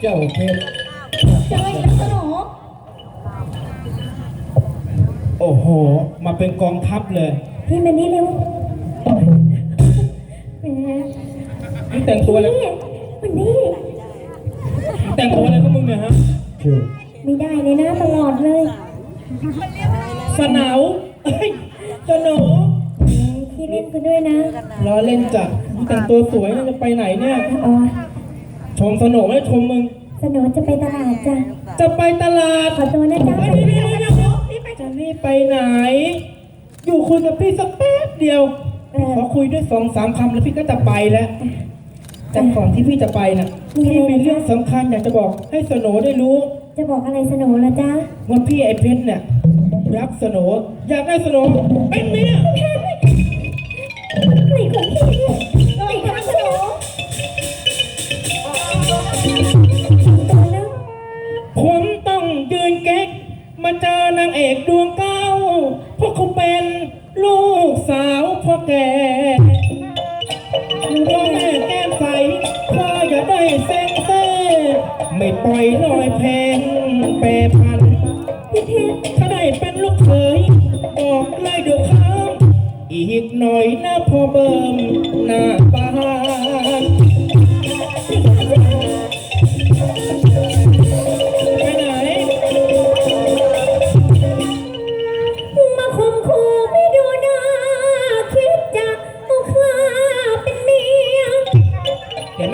เจ้าเพชรเจออีกแล้วสนอโอ้โห มาเป็นกองทัพเลยพี่มานี่เร็วแหมนี่แต่งตัวอะไรพี่วันนี้แต่งตัวอะไรของมึงเนี่ยฮะไม่ได้เลยนะตลอดเลยสนาวเอ้ยสนอแหมพี่เล่นกูด้วยนะล้อเล่นจ้ะแต่งตัวสวยนะจะไปไหนเนี่ย อ๋อ ชมสนอไม่ได้ชมมึงสนอจะไปตลาดจ้ะ จะไปตลาดขอตัวนะจ๊ะ เฮ้ยเดี๋ยวเดี๋ยวเดี๋ยวนี่ไปจะนี่ไปไหน อยู่คุยกับพี่สักแป๊บเดียวเออพอคุยด้วยสองสามคำแล้วพี่ก็จะไปแล้ว แต่ก่อนที่พี่จะไปน่ะมีอะไรพี่มีเรื่องสำคัญอยากจะบอกให้สโหนได้รู้ จะบอกอะไรสนอละจ๊ะว่าพี่ไอ้เพชรเนี่ยรักสโหนอยากได้สโหนเป็นเมียไหนของพี่เนี่ยางเอกดวงเก้าเพราะเขาเป็นลูกสาวพ่อแก่พ่อแม่แก้มใสพ่ออย่าได้เซ็งเซ่ไม่ปล่อยลอยแพงแปรพัน ถ้าได้เป็นลูกเขยบอกเลยเดี๋ยวครับอีกหน่อยนะพ่อเบิ่มหน้า